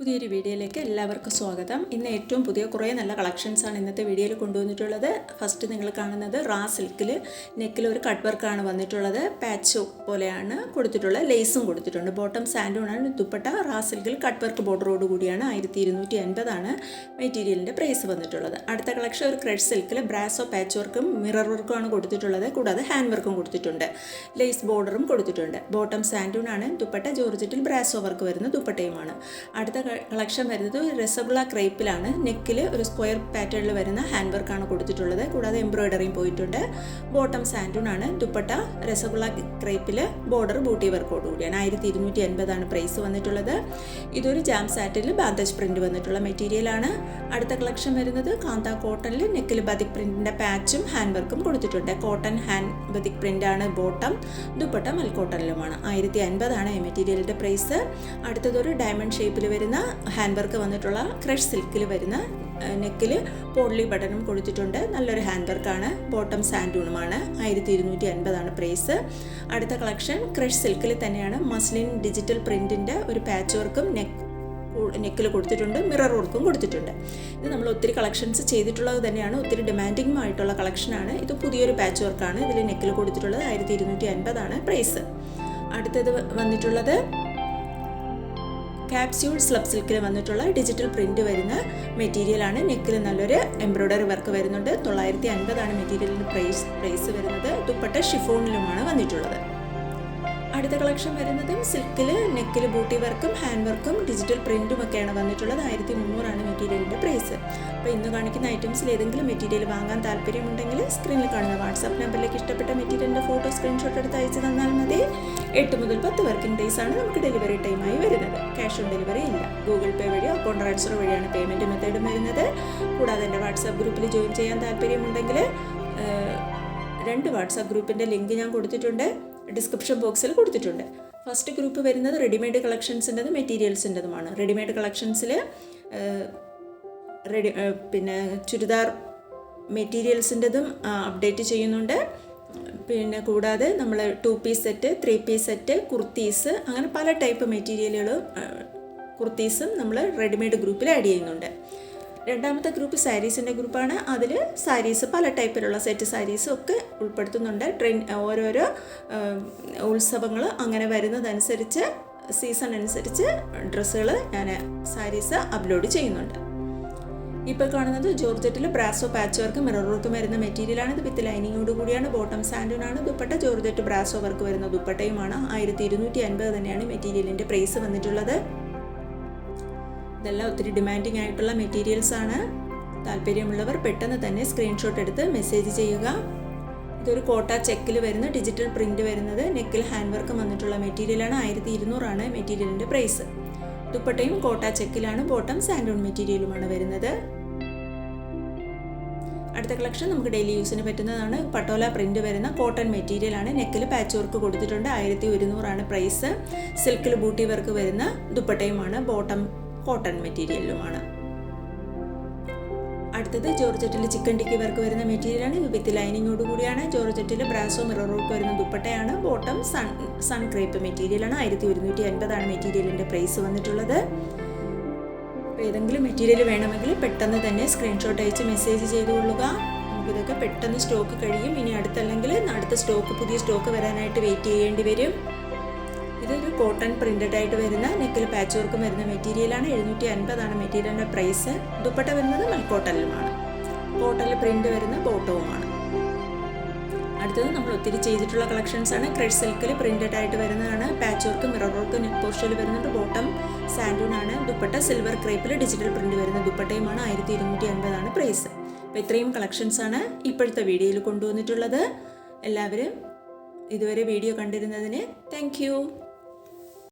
പുതിയൊരു വീഡിയോയിലേക്ക് എല്ലാവർക്കും സ്വാഗതം. ഇന്ന് ഏറ്റവും പുതിയ കുറേ നല്ല കളക്ഷൻസാണ് ഇന്നത്തെ വീഡിയോയിൽ കൊണ്ടുവന്നിട്ടുള്ളത്. ഫസ്റ്റ് നിങ്ങൾ കാണുന്നത് റാ സിൽക്കിൽ നെക്കിൽ ഒരു കട്ട് വർക്കാണ് വന്നിട്ടുള്ളത്. പാച്ച് പോലെയാണ് കൊടുത്തിട്ടുള്ളത്. ലേസും കൊടുത്തിട്ടുണ്ട്. ബോട്ടം സാൻഡൂണാണ് ദുപ്പട്ട റാ സിൽക്കിൽ കട്ട് വർക്ക് ബോർഡറോട് കൂടിയാണ് ആയിരത്തി ഇരുന്നൂറ്റി അൻപതാണ് മെറ്റീരിയലിന്റെ പ്രൈസ് വന്നിട്ടുള്ളത്. അടുത്ത കളക്ഷൻ ഒരു ക്രെഡ് സിൽക്കിൽ ബ്രാസോ പാച്ച് വർക്കും മിറർ വർക്കും ആണ് കൊടുത്തിട്ടുള്ളത്. കൂടാതെ ഹാൻഡ് വർക്കും കൊടുത്തിട്ടുണ്ട്. ലേസ് ബോർഡറും കൊടുത്തിട്ടുണ്ട്. ബോട്ടം സാൻഡൂണാണ് ദുപ്പട്ട ജോർജറ്റിൽ ബ്രാസോ വർക്ക് വരുന്ന ദുപ്പട്ടയുമാണ്. അടുത്ത കളക്ഷൻ വരുന്നത് ഒരു രസഗുള ക്രേപ്പിലാണ്. നെക്കിൽ ഒരു സ്ക്വയർ പാറ്റേണിൽ വരുന്ന ഹാൻഡ് വർക്കാണ് കൊടുത്തിട്ടുള്ളത്. കൂടാതെ എംബ്രോയിഡറിയും പോയിട്ടുണ്ട്. ബോട്ടം സാൻഡൂൺ ആണ് ദുപ്പട്ട രസഗുള ക്രേപ്പിൽ ബോർഡർ ബൂട്ടി വർക്കോട് കൂടിയാണ്. ആയിരത്തി ഇരുന്നൂറ്റി എൺപതാണ് പ്രൈസ് വന്നിട്ടുള്ളത്. ഇതൊരു ജാം സാറ്റിൽ ബാന്തജ് പ്രിന്റ് വന്നിട്ടുള്ള മെറ്റീരിയലാണ് അടുത്ത കളക്ഷൻ വരുന്നത് കാന്ത കോട്ടണിൽ നെക്കിൽ ബതിക് പ്രിന്റിന്റെ പാച്ചും ഹാൻഡ് വർക്കും കൊടുത്തിട്ടുണ്ട്. കോട്ടൺ ഹാൻഡ് ബതിക് പ്രിന്റ് ആണ് ബോട്ടം. ദുപ്പട്ട മൽക്കോട്ടണിലുമാണ്. ആയിരത്തി അൻപതാണ് ഈ മെറ്റീരിയലിന്റെ പ്രൈസ് അടുത്തതൊരു ഡയമണ്ട് ഷേപ്പിൽ വരുന്ന ഹാൻഡ് വർക്ക് വന്നിട്ടുള്ള ക്രഷ് സിൽക്കിൽ വരുന്ന നെക്കിൽ പോളി ബട്ടണും കൊടുത്തിട്ടുണ്ട്. നല്ലൊരു ഹാൻഡ് വർക്കാണ്. ബോട്ടം സാൻഡൂണുമാണ് ആയിരത്തി ഇരുന്നൂറ്റി അൻപതാണ് പ്രൈസ്. അടുത്ത കളക്ഷൻ ക്രഷ് സിൽക്കിൽ തന്നെയാണ്. മസ്ലിൻ ഡിജിറ്റൽ പ്രിന്റിന്റെ ഒരു പാച്ച് വർക്കും നെക്ക് നെക്കിൽ കൊടുത്തിട്ടുണ്ട്. മിറർ വർക്കും കൊടുത്തിട്ടുണ്ട്. ഇത് നമ്മൾ ഒത്തിരി കളക്ഷൻസ് ചെയ്തിട്ടുള്ളത് തന്നെയാണ്. ഒത്തിരി ഡിമാൻഡിങ്ങും ആയിട്ടുള്ള കളക്ഷനാണ്. ഇത് പുതിയൊരു പാച്ച് വർക്കാണ്. ഇതിൽ നെക്കിൽ കൊടുത്തിട്ടുള്ളത് ആയിരത്തി ഇരുന്നൂറ്റി അൻപതാണ് പ്രൈസ്. അടുത്തത് വന്നിട്ടുള്ളത് ക്യാപ്സ്യൂൾ സ്ലബ് സിൽക്കിൽ വന്നിട്ടുള്ള ഡിജിറ്റൽ പ്രിന്റ് വരുന്ന മെറ്റീരിയലാണ് നെക്കിൽ നല്ലൊരു എംബ്രോയ്ഡറി വർക്ക് വരുന്നുണ്ട്. തൊള്ളായിരത്തി അൻപതാണ് മെറ്റീരിയലിന് പ്രൈസ് പ്രൈസ് വരുന്നത്. ദുപ്പട്ട ഷിഫോണിലുമാണ് വന്നിട്ടുള്ളത്. അടുത്ത കളക്ഷൻ വരുന്നതും സിൽക്കിൽ നെക്കിൽ ബൂട്ടി വർക്കും ഹാൻഡ് വർക്കും ഡിജിറ്റൽ പ്രിന്റും ഒക്കെയാണ് വന്നിട്ടുള്ളത്. ആയിരത്തി മുന്നൂറാണ് മെറ്റീരിയലിന്റെ പ്രൈസ്. അപ്പോൾ ഇന്ന് കാണിക്കുന്ന ഐറ്റംസിൽ ഏതെങ്കിലും മെറ്റീരിയൽ വാങ്ങാൻ താല്പര്യമുണ്ടെങ്കിൽ സ്ക്രീനിൽ കാണുന്ന വാട്സാപ്പ് നമ്പറിലേക്ക് ഇഷ്ടപ്പെട്ട മെറ്റീരിയലിന്റെ ഫോട്ടോ സ്ക്രീൻഷോട്ട് എടുത്ത് അയച്ചു തന്നാൽ മതി. എട്ട് മുതൽ പത്ത് വർക്കിംഗ് ഡേയ്സ് ആണ് നമുക്ക് ഡെലിവറി ടൈമായി വരുന്നത്. ക്യാഷ് ഓൺ ഡെലിവറി ഇല്ല. ഗൂഗിൾ പേ വഴിയോ അക്കൗണ്ട് ട്രാൻസ്ഫർ വഴിയാണ് പേയ്മെന്റ് മെത്തേഡും വരുന്നത്. കൂടാതെ എന്റെ വാട്സാപ്പ് ഗ്രൂപ്പിൽ ജോയിൻ ചെയ്യാൻ താല്പര്യമുണ്ടെങ്കിൽ രണ്ട് വാട്സാപ്പ് ഗ്രൂപ്പിന്റെ ലിങ്ക് ഞാൻ കൊടുത്തിട്ടുണ്ട്. ഡിസ്ക്രിപ്ഷൻ ബോക്സിൽ കൊടുത്തിട്ടുണ്ട്. ഫസ്റ്റ് ഗ്രൂപ്പ് വരുന്നത് റെഡിമെയ്ഡ് കളക്ഷൻസിന്റെതും മെറ്റീരിയൽസിന്റെതുമാണ് റെഡിമെയ്ഡ് കളക്ഷൻസിൽ റെഡി പിന്നെ ചുരിദാർ മെറ്റീരിയൽസിന്റെതും അപ്ഡേറ്റ് ചെയ്യുന്നുണ്ട്. പിന്നെ കൂടാതെ നമ്മൾ two piece set three piece set kurtis അങ്ങനെ പല ടൈപ്പ് മെറ്റീരിയലുകളും കുർത്തീസും നമ്മൾ റെഡിമെയ്ഡ് ഗ്രൂപ്പിൽ ആഡ് ചെയ്യുന്നുണ്ട്. രണ്ടാമത്തെ ഗ്രൂപ്പ് സാരീസിന്റെ ഗ്രൂപ്പാണ് അതിൽ സാരീസ് പല ടൈപ്പിലുള്ള സെറ്റ് സാരീസും ഒക്കെ ഉൾപ്പെടുത്തുന്നുണ്ട്. ട്രെയിൻ ഓരോരോ ഉത്സവങ്ങൾ അങ്ങനെ വരുന്നതനുസരിച്ച് സീസൺ അനുസരിച്ച് ഡ്രസ്സുകൾ ഞാൻ സാരീസ് അപ്ലോഡ് ചെയ്യുന്നുണ്ട്. ഇപ്പോൾ കാണുന്നത് ജോർജറ്റിൽ brasso patch work mirror work വരുന്ന മെറ്റീരിയലാണ് ഇത് വിത്ത് ലൈനിങ്ങോട് കൂടിയാണ്. ബോട്ടം സാൻഡൂണാണ് ദുപ്പട്ട ജോർജറ്റ് ബ്രാസോ വർക്ക് വരുന്ന ദുപ്പട്ടയുമാണ്. ആയിരത്തി ഇരുന്നൂറ്റി അൻപത് തന്നെയാണ് മെറ്റീരിയലിന്റെ പ്രൈസ് വന്നിട്ടുള്ളത്. ഇതെല്ലാം ഒത്തിരി ഡിമാൻഡിങ് ആയിട്ടുള്ള മെറ്റീരിയൽസ് ആണ്. താല്പര്യമുള്ളവർ പെട്ടെന്ന് തന്നെ സ്ക്രീൻഷോട്ട് എടുത്ത് മെസ്സേജ് ചെയ്യുക. ഇതൊരു കോട്ട ചെക്കിൽ വരുന്ന ഡിജിറ്റൽ പ്രിന്റ് വരുന്നത് നെക്കിൽ ഹാൻഡ് വർക്ക് വന്നിട്ടുള്ള മെറ്റീരിയലാണ് ആയിരത്തി ഇരുന്നൂറാണ് മെറ്റീരിയലിന്റെ പ്രൈസ് ദുപ്പട്ടയും കോട്ട ചെക്കിലാണ് ബോട്ടം സാൻഡോൺ മെറ്റീരിയലുമാണ് വരുന്നത്. അടുത്ത കളക്ഷൻ നമുക്ക് ഡെയിലി യൂസിന് പറ്റുന്നതാണ്. പട്ടോല പ്രിന്റ് വരുന്ന കോട്ടൺ മെറ്റീരിയൽ ആണ്. നെക്കിൽ പാച്ച് വർക്ക് കൊടുത്തിട്ടുണ്ട്. ആയിരത്തി ഒരുന്നൂറാണ് പ്രൈസ് സിൽക്കിൽ ബൂട്ടി വർക്ക് വരുന്ന ദുപ്പട്ടയുമാണ് ബോട്ടം കോട്ടൺ മെറ്റീരിയലുമാണ്. അടുത്തത് ജോർജറ്റിൽ ചിക്കൻ ടിക്കി വർക്ക് വരുന്ന മെറ്റീരിയലാണ്. വിത്ത് ലൈനിങ്ങോട് കൂടിയാണ് ജോർജറ്റിൽ ബ്രാസോ മിറർ വർക്ക് വരുന്ന ദുപ്പട്ടയാണ്. ബോട്ടം സൺ സൺ ക്രേപ്പ് മെറ്റീരിയലാണ്. ആയിരത്തി ഒരുന്നൂറ്റി അൻപതാണ് മെറ്റീരിയലിന്റെ പ്രൈസ് വന്നിട്ടുള്ളത്. ഏതെങ്കിലും മെറ്റീരിയൽ വേണമെങ്കിൽ പെട്ടെന്ന് തന്നെ സ്ക്രീൻഷോട്ട് അയച്ച് മെസ്സേജ് ചെയ്തുകൊള്ളുക നമുക്കിതൊക്കെ പെട്ടെന്ന് സ്റ്റോക്ക് കഴിയും. ഇനി അടുത്തല്ലെങ്കിൽ അടുത്ത സ്റ്റോക്ക് പുതിയ സ്റ്റോക്ക് വരാനായിട്ട് വെയിറ്റ് ചെയ്യേണ്ടി വരും. ഇതൊരു കോട്ടൺ പ്രിന്റഡ് ആയിട്ട് വരുന്ന നെക്കിൽ പാച്ച് വർക്ക് വരുന്ന മെറ്റീരിയലാണ് എഴുന്നൂറ്റി അൻപതാണ് മെറ്റീരിയലിന്റെ പ്രൈസ് ദുപ്പട്ട വരുന്നത് മൽക്കോട്ടനിലുമാണ് കോട്ടണിൽ പ്രിന്റ് വരുന്ന ബോട്ടവുമാണ് അടുത്തത് നമ്മൾ ഒത്തിരി ചെയ്തിട്ടുള്ള കളക്ഷൻസ് ആണ്. ക്രെഡ് സിൽക്കിൽ പ്രിന്റഡ് ആയിട്ട് വരുന്നതാണ്. Patch work mirror work neck പോസ്റ്റിൽ വരുന്നത് ബോട്ടം സാൻഡൂൺ ആണ്. ദുപ്പട്ട സിൽവർ ക്രേപ്പിൽ ഡിജിറ്റൽ പ്രിന്റ് വരുന്ന ദുപ്പട്ടയുമാണ് ആയിരത്തി ഇരുന്നൂറ്റി അൻപതാണ് പ്രൈസ് അപ്പോൾ ഇത്രയും കളക്ഷൻസ് ആണ് ഇപ്പോഴത്തെ വീഡിയോയിൽ കൊണ്ടുവന്നിട്ടുള്ളത്. എല്ലാവരും ഇതുവരെ വീഡിയോ കണ്ടിരുന്നതിന് താങ്ക്